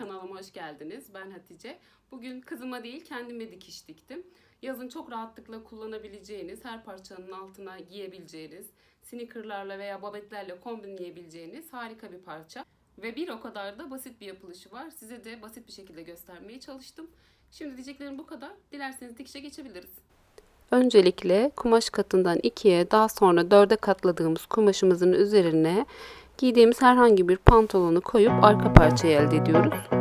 Kanalıma hoş geldiniz. Ben Hatice. Bugün kızıma değil kendime dikiş diktim. Yazın çok rahatlıkla kullanabileceğiniz, her parçanın altına giyebileceğiniz, sneakerlarla veya babetlerle kombinleyebileceğiniz harika bir parça. Ve bir o kadar da basit bir yapılışı var. Size de basit bir şekilde göstermeye çalıştım. Şimdi diyeceklerim bu kadar. Dilerseniz dikişe geçebiliriz. Öncelikle kumaş katından ikiye daha sonra dörde katladığımız kumaşımızın üzerine giydiğimiz herhangi bir pantolonu koyup arka parçayı elde ediyoruz.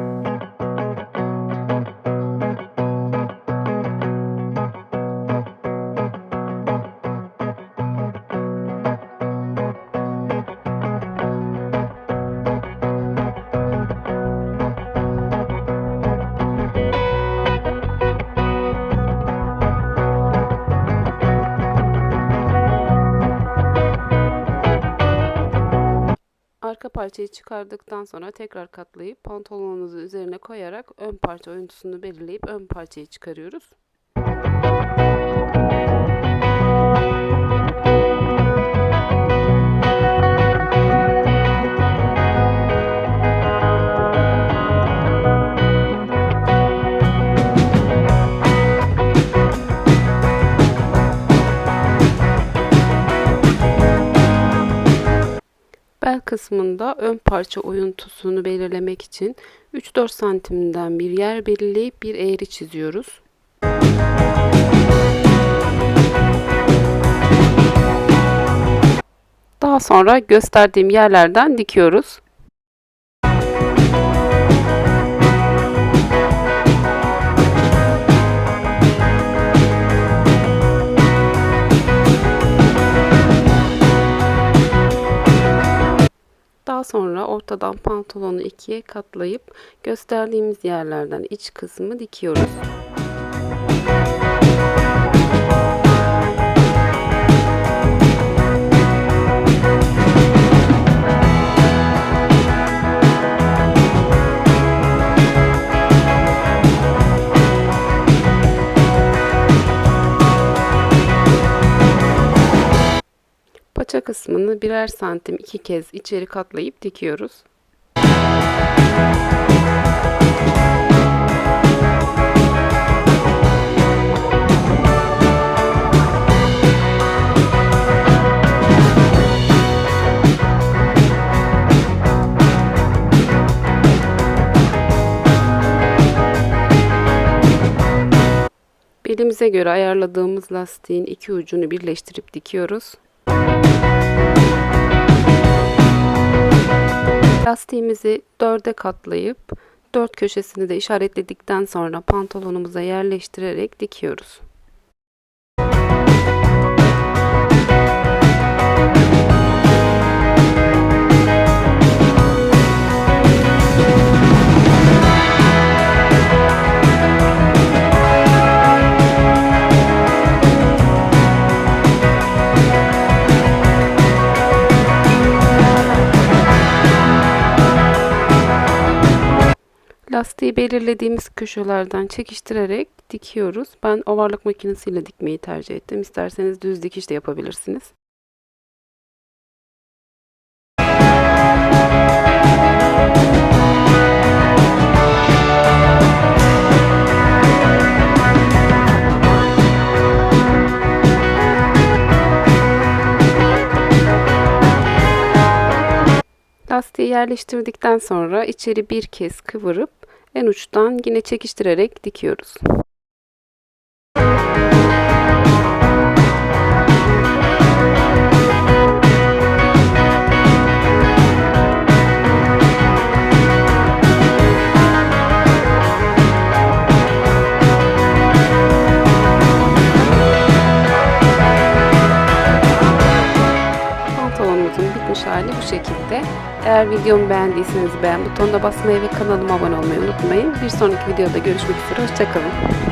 Parçayı çıkardıktan sonra tekrar katlayıp pantolonunuzu üzerine koyarak ön parça oyuntusunu belirleyip ön parçayı çıkarıyoruz. Bel kısmında ön parça oyuntusunu belirlemek için 3-4 santimden bir yer belirleyip bir eğri çiziyoruz. Daha sonra gösterdiğim yerlerden dikiyoruz. Sonra ortadan pantolonu ikiye katlayıp gösterdiğimiz yerlerden iç kısmı dikiyoruz. Kısmını birer santim iki kez içeri katlayıp dikiyoruz. Belimize göre ayarladığımız lastiğin iki ucunu birleştirip dikiyoruz. Lastiğimizi dörde katlayıp dört köşesini de işaretledikten sonra pantolonumuza yerleştirerek dikiyoruz. Lastiği belirlediğimiz köşelerden çekiştirerek dikiyoruz. Ben ovarlık makinesiyle dikmeyi tercih ettim. İsterseniz düz dikiş de yapabilirsiniz. Lastiği yerleştirdikten sonra içeri bir kez kıvırıp en uçtan yine çekiştirerek dikiyoruz. Bu şekilde. Eğer videomu beğendiyseniz beğen butonuna basmayı ve kanalıma abone olmayı unutmayın. Bir sonraki videoda görüşmek üzere. Hoşçakalın.